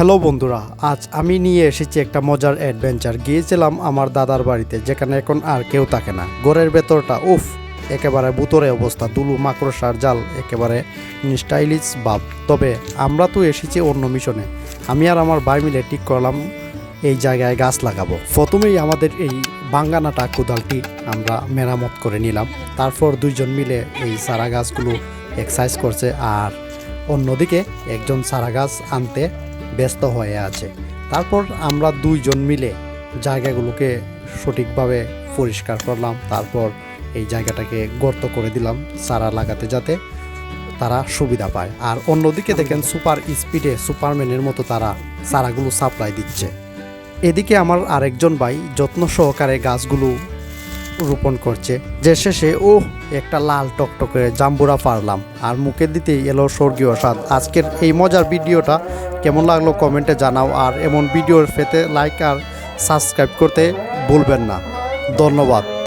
Hello বন্ধুরা, আজ আমি নিয়ে এসেছি একটা মজার অ্যাডভেঞ্চার গিয়েছিলাম আমার দাদার বাড়িতে, যেখানে এখন আর কেউ থাকে না। ঘরের ভেতরটা, উফ, একেবারে বুতরে অবস্থা, দুলু, মাকড়সার জাল, একেবারে স্টাইলিশ ভাব। তবে আমরা তো এসেছি অন্য মিশনে। আমি আর আমার ভাই মিলে ঠিক করলাম, এই জায়গায় গাছ লাগাবো। প্রথমেই আমাদের এই বাঙ্গানাটা, কোদালটি আমরা মেরামত করে নিলাম। তারপর দুইজন মিলে এই সারা গাছগুলো এক্সারসাইজ করছে, আর অন্যদিকে একজন সারা গাছ আনতে ব্যস্ত হয়ে আছে। তারপর আমরা দুইজন মিলে জায়গাগুলোকে সঠিকভাবে পরিষ্কার করলাম। তারপর এই জায়গাটাকে গর্ত করে দিলাম চারা লাগাতে যাতে তারা সুবিধা পায়। আর অন্যদিকে দেখেন সুপার স্পিডে সুপারম্যানের মতো তারা চারাগুলো সাপ্লাই দিচ্ছে। এদিকে আমার আরেকজন ভাই যত্ন সহকারে গাছগুলো রোপণ করছে। যে শেষে ও একটা লাল টকটকে জাম্বুরা পারলাম। আর মুখে দিতেই এলো স্বর্গীয় স্বাদ। আজকের এই মজার ভিডিওটা কেমন লাগল কমেন্টে জানাও। আর এমন ভিডিওর ফেতে লাইক আর সাবস্ক্রাইব করতে ভুলবেন না। ধন্যবাদ।